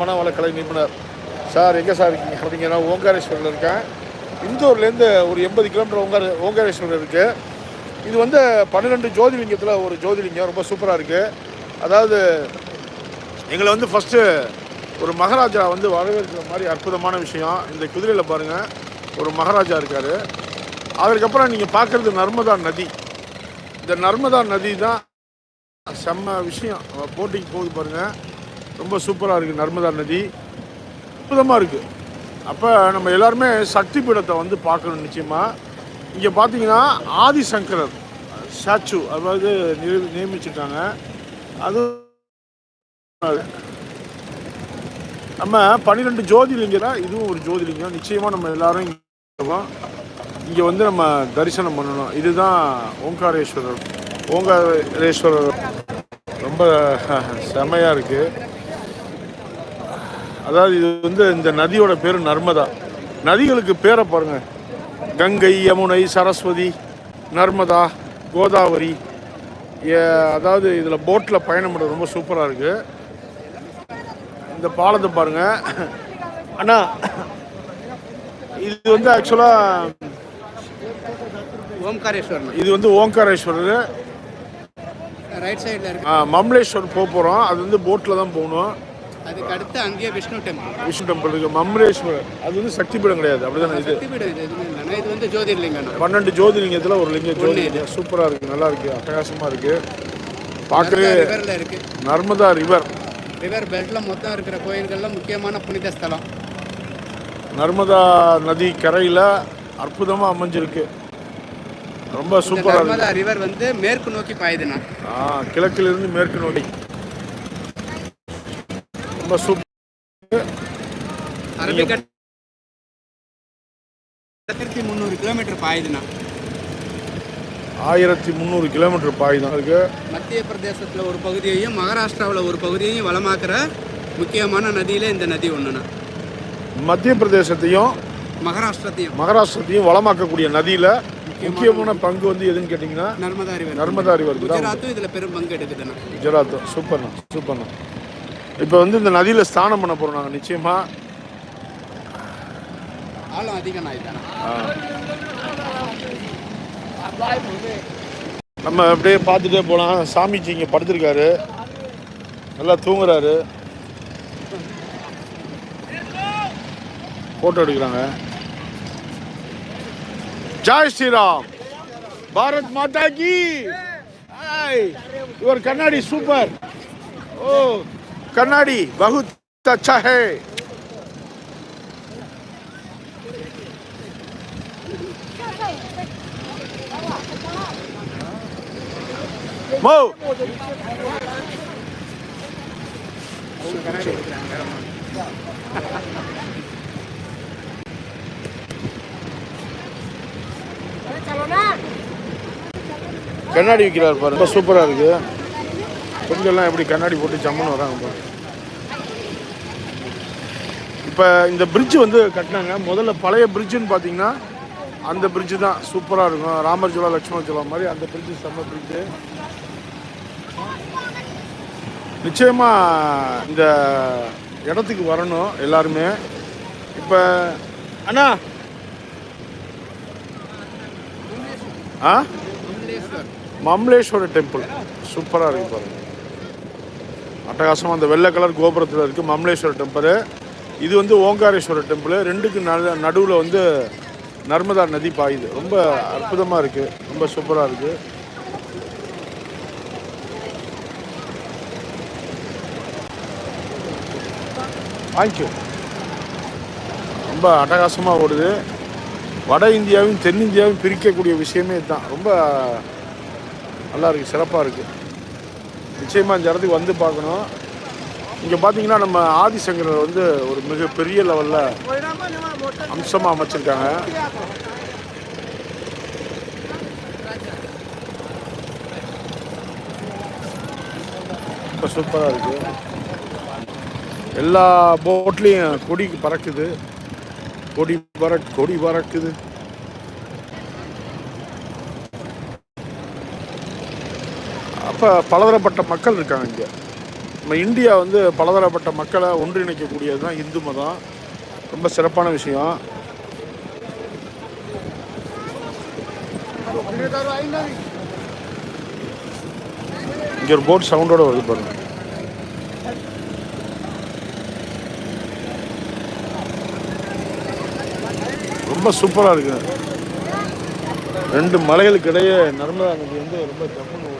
மனவளக்கலை நிபுணர். சார் எங்கே சார் இருக்கீங்க? அப்படிங்கன்னா ஓங்காரேஸ்வரில் இருக்கேன். இந்தூர்லேருந்து ஒரு எண்பது கிலோமீட்டர் ஓங்கார ஓங்காரேஸ்வரில் இருக்குது இது வந்து பன்னிரெண்டு ஜோதிலிங்கத்தில் ஒரு ஜோதிலிங்கம். ரொம்ப சூப்பராக இருக்குது அதாவது எங்களை வந்து ஃபஸ்ட்டு ஒரு மகாராஜா வந்து வரவேற்கிற மாதிரி அற்புதமான விஷயம். இந்த குதிரையில் பாருங்கள் ஒரு மகாராஜா இருக்கார். அதுக்கப்புறம் நீங்கள் பார்க்குறது நர்மதா நதி. இந்த நர்மதா நதி தான் செம்ம விஷயம். போட்டிங் போகுது பாருங்கள் ரொம்ப சூப்பராக இருக்குது நர்மதா நதி. அற்புதமாக இருக்குது அப்போ நம்ம எல்லாருமே சக்தி பீடத்தை வந்து பார்க்கணும் நிச்சயமாக இங்கே பார்த்தீங்கன்னா ஆதிசங்கரர் ஸ்டாச்சு அதாவது நியமி நியமிச்சிட்டாங்க அது நம்ம பன்னிரெண்டு ஜோதிலிங்கம் இதுவும் ஒரு ஜோதிலிங்கம். நிச்சயமாக நம்ம எல்லாரும் இங்கே இங்கே வந்து நம்ம தரிசனம் பண்ணணும். இதுதான் ஓங்காரேஸ்வரர். ஓங்காரேஸ்வரர் ரொம்ப செமையாக இருக்குது அதாவது இது வந்து இந்த நதியோட பேர் நர்மதா. நதிகளுக்கு பேரை பாருங்க. கங்கை யமுனை சரஸ்வதி நர்மதா கோதாவரி ஏ- அதாவது இதில் போட்டில் பயணம் பண்ண ரொம்ப சூப்பராக இருக்குது இந்த பாலத்தை பாருங்க. அண்ணா இது வந்து ஆக்சுவலாக ஓம்காரேஸ்வரன். இது வந்து ஓங்காரேஸ்வரர் ரைட் சைடில் இருக்கு. மம்லேஸ்வர் போக போகிறோம் அது வந்து போட்டில் தான் போகணும். அதுக்கு அடுத்து அங்கேயே விஷ்ணு டெம்பிள் விஷ்ணு டெம்பிள் இருக்கு மம்லேஸ்வரர் அது வந்து சக்தி பீடம் கிடையாது. அப்படிதானே இது. இது எதுவுமே இல்லைண்ணா. இது வந்து ஜோதிர்லிங்கண்ணா. பன்னெண்டு ஜோதிலிங்கத்தில் ஒரு லிங்கம் ஜோதிலிங்கம் சூப்பராக இருக்குது நல்லா இருக்குது அட்டகாசமாக இருக்குது பார்க்கவே ரிவரில் இருக்கு. நர்மதா ரிவர் ரிவர் பெல்ட்ல மொத்தம் இருக்கிற கோயில்கள்ல முக்கியமான புனித ஸ்தலம். நர்மதா நதி கரையில் அற்புதமாக அமைஞ்சிருக்கு. ரொம்ப சூப்பராக இருக்கு. நர்மதா ரிவர் வந்து மேற்கு நோக்கி பாயுதுண்ணா. ஆ கிழக்கிலிருந்து மேற்கு நோக்கி. ரொம்ப சூப்பர் ஆயிரத்தி முந்நூறு கிலோமீட்டர் பாயுதுண்ணா. ஆயிரத்தி முந்நூறு கிலோமீட்டர் பாய்தான் இருக்கு மத்திய பிரதேசத்தில் ஒரு பகுதியையும் மகாராஷ்டிராவில் ஒரு பகுதியையும் வளமாக்குற முக்கியமான நதியில இந்த நதி ஒன்றுண்ணா மத்திய பிரதேசத்தையும் மகாராஷ்டிரத்தையும். மகாராஷ்டிரத்தையும் வளமாக்கக்கூடிய நதியில் முக்கியமான பங்கு வந்து எதுன்னு கேட்டிங்கன்னா நர்மதா ரிவர் நர்மதா ரிவர் குஜராத்தும் இதில் பெரும் பங்கு எடுக்குதுண்ணா. குஜராத் சூப்பர்ண்ணா சூப்பர்ண்ணா. இப்போ வந்து இந்த நதியில் ஸ்நானம் பண்ண போகிறோம் நாங்கள் நிச்சயமாக ஆழம் அதிகம் நம்ம அப்படியே பார்த்துட்டே போகலாம் சாமிஜி இங்கே படுத்திருக்காரு. நல்லா தூங்குறாரு. ஃபோட்டோ எடுக்கிறாங்க. ஜெய் ஸ்ரீராம். பாரத் மாதா கி. யுவர் கண்ணாடி சூப்பர். ஓ. கண்ணாடி பகுத் அச்சா ஹே மோ. கண்ணாடி விற்கிறார் பாருங்க. சூப்பராக இருக்குது பெண்கள்லாம் எப்படி கண்ணாடி போட்டு ஜம்முன்னு வராங்க இப்போ இந்த பிரிட்ஜ் வந்து கட்டினாங்க. முதல்ல பழைய பிரிட்ஜுன்னு பார்த்தீங்கன்னா அந்த பிரிட்ஜு தான். சூப்பராக இருக்கும். ராமர் ஜோலா லக்ஷ்மண ஜோலா மாதிரி அந்த பிரிட்ஜு செம்ம பிரிட்ஜு நிச்சயமாக இந்த இடத்துக்கு வரணும் எல்லாருமே. இப்போ அண்ணா! ஆ? மம்லேஸ்வர. டெம்பிள் சூப்பராக இருக்கு பாருங்கள் அட்டகாசமாக அந்த வெள்ளை கலர் கோபுரத்தில் இருக்குது மம்லேஸ்வர டெம்பிள் இது வந்து ஓங்காரேஸ்வரர் டெம்பிள். ரெண்டுக்கு நடு நடுவில் வந்து நர்மதா நதி பாயுது. ரொம்ப அற்புதமாக இருக்குது ரொம்ப சூப்பராக இருக்குது வாங்கிக்கோ ரொம்ப அட்டகாசமாக ஓடுது. வட இந்தியாவையும் தென்னிந்தியாவையும் பிரிக்கக்கூடிய விஷயமே இதுதான். ரொம்ப நல்லா இருக்குது சிறப்பாக இருக்குது நிச்சயமாக இந்த இடத்துக்கு வந்து பார்க்கணும். இங்கே பார்த்தீங்கன்னா நம்ம ஆதிசங்கரர் வந்து ஒரு மிகப்பெரிய லெவலில் அம்சமாக அமைச்சிருக்காங்க. ரொம்ப சூப்பராக இருக்குது எல்லா போட்லேயும் கொடி பறக்குது. கொடி பறக் கொடி பறக்குது. அப்போ பலதரப்பட்ட மக்கள் இருக்காங்க இங்கே. நம்ம இந்தியா வந்து பலதரப்பட்ட மக்களை ஒன்றிணைக்கக்கூடியது தான் இந்து மதம். ரொம்ப சிறப்பான விஷயம். இங்கே ஒரு போட் சவுண்டோட வருது பாருங்க. ரொம்ப சூப்பராக இருக்குது ரெண்டு மலைகளுக்கு இடையே நர்மதா நதி வந்து ரொம்ப ஜம்முன்னு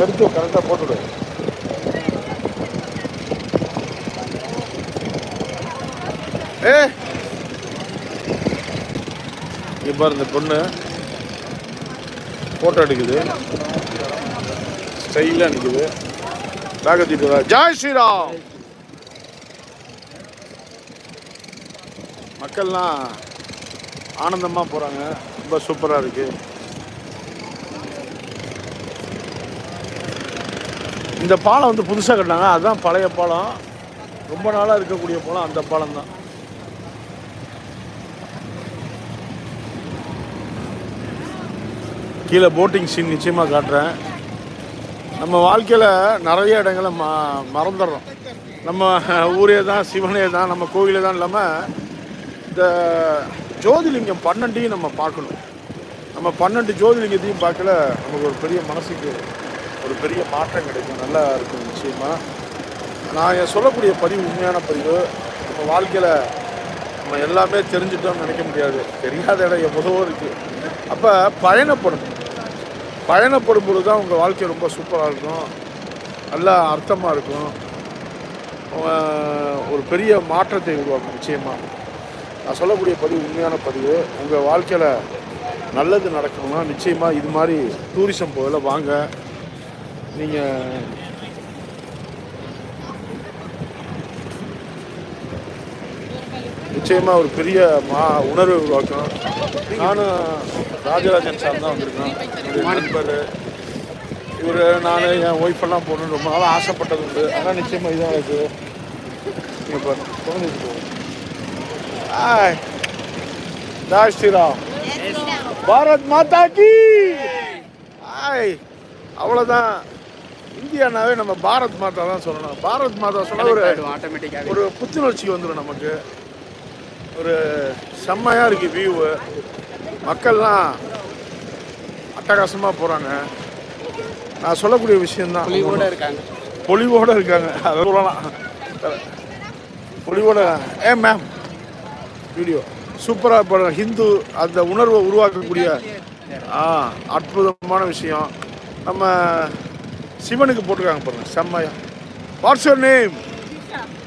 எடுத்து கரெக்டாக போட்டுவிடு ஏ! இப்போ இந்த பொண்ணு. ஃபோட்டோ எடுக்குது. ஸ்டைலாக நிற்குது பேக்கை தூக்கிட்டு ஜாய் ஸ்ரீராம்! மக்கள்லாம் ஆனந்தமாக போகிறாங்க ரொம்ப சூப்பராக இருக்குது இந்த பாலம் வந்து புதுசாக கட்டினாங்க. அதுதான் பழைய பாலம். ரொம்ப நாளாக இருக்கக்கூடிய பாலம். அந்த பாலம் தான். கீழே போட்டிங் சீன் நிச்சயமாக காட்டுறேன். நம்ம வாழ்க்கையில் நிறைய இடங்களை ம மறந்துடுறோம். நம்ம ஊரே தான் சிவனே தான் நம்ம கோவிலே தான் இல்லாமல் இந்த ஜோதிலிங்கம் பன்னெண்டையும் நம்ம பார்க்கணும். நம்ம பன்னெண்டு ஜோதிலிங்கத்தையும் பார்க்கல நமக்கு ஒரு பெரிய மனசுக்கு ஒரு பெரிய மாற்றம் கிடைக்கும். நல்லா இருக்கும் நிச்சயமாக நான் என் சொல்லக்கூடிய பதிவு உண்மையான பதிவு. நம்ம வாழ்க்கையில் நம்ம எல்லாமே தெரிஞ்சுட்டோம்னு நினைக்க முடியாது. தெரியாத இடம் எவ்வளவோ இருக்குது அப்போ பயணப்படும். பயணப்படும் பொழுது தான் உங்கள் வாழ்க்கை ரொம்ப சூப்பராக இருக்கும். நல்லா அர்த்தமாக இருக்கும். ஒரு பெரிய மாற்றத்தை உருவாக்கும் நிச்சயமாக நான் சொல்லக்கூடிய பதிவு உண்மையான பதிவு. உங்கள் வாழ்க்கையில் நல்லது நடக்கணும்னா நிச்சயமாக இது மாதிரி டூரிசம் போகல வாங்க. நீங்கள் நிச்சயமாக ஒரு பெரிய மா உணர்வை உருவாக்கும் நானும் ராஜராஜன் சார் தான் வந்திருக்கேன். நண்பர். இவர் நான் என் ஒய்ஃபெல்லாம் போகணுன்னு ரொம்ப நாளாக ஆசைப்பட்டது உண்டு. ஆனால் நிச்சயமாக இதான் இருக்குது நீங்கள் பாருங்க. குழந்தைக்கு போகும் ஆய். ஜாய் ஸ்ரீராம். பாரத் மாதா கி. ஆய். அவ்வளோதான் இந்தியானாவே நம்ம பாரத் மாதா தான் சொல்லணும். பாரத் மாதா சொன்னா ஒரு ஆட்டோமேட்டிக்காக ஒரு புத்துணர்ச்சி வந்துடும் நமக்கு. ஒரு செம்மையாக இருக்குது வியூவு மக்கள்லாம் அட்டகாசமாக போகிறாங்க நான் சொல்லக்கூடிய விஷயந்தான் கூட இருக்காங்க. பொலிவோடு இருக்காங்க. அதை சொல்லலாம். பொலிவோட ஏ மேம் வீடியோ சூப்பராக இப்போ ஹிந்து அந்த உணர்வை உருவாக்கக்கூடிய ஆ அற்புதமான விஷயம். நம்ம சிவனுக்கு போட்டிருக்காங்க பாருங்க செம்மையா what's your name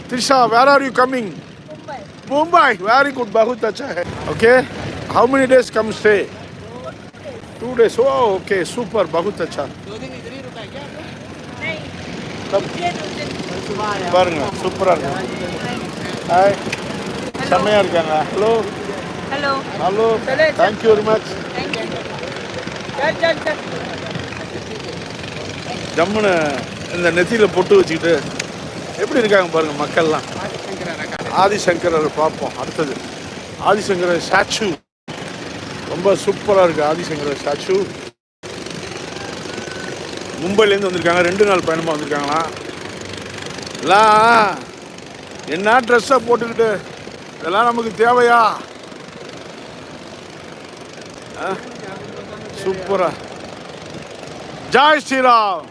Trisha where are you coming Mumbai very good बहुत अच्छा है okay how many days come stay two days oh okay super बहुत अच्छा तब பாருங்க சூப்பராக இருக்கு ஹாய் செம்மையாக இருக்காங்க hello Hello. Hello thank you very much ஜம்முன்னு இந்த நெத்தியில் பொட்டு வச்சுக்கிட்டு எப்படி இருக்காங்க பாருங்கள் மக்கள்லாம். ஆதிசங்கரர் பார்ப்போம். அடுத்தது ஆதிசங்கரர் ஸ்டாச்சு. ரொம்ப சூப்பராக இருக்குது ஆதிசங்கரர் ஸ்டாச்சு. மும்பைலேருந்து வந்திருக்காங்க. ரெண்டு நாள் பயணமாக வந்திருக்காங்களாம் எல்லாம் என்ன ட்ரெஸ்ஸை போட்டுக்கிட்டு? இதெல்லாம் நமக்கு தேவையா? சூப்பராக ஜாய் ஸ்ரீராம்.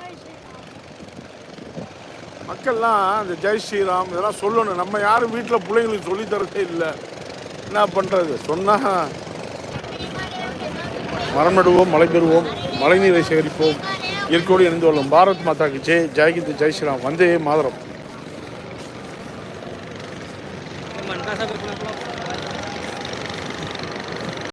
மக்கள்லாம் இந்த ஜெய் ஸ்ரீராம் இதெல்லாம் சொல்லணும். நம்ம யாரும் வீட்டில் பிள்ளைங்களுக்கு சொல்லித் தரதே இல்லை. என்ன பண்ணுறது சொன்னால் மரம் நடுவோம் மழை பெறுவோம் மழைநீரை சேகரிப்போம். இயற்கையோடு இணைந்து கொள்ளும் பாரத் மாதாக்கு ஜெய் ஜெய்ஹிந்த் ஜெய் ஸ்ரீராம். வந்தே மாதரம்.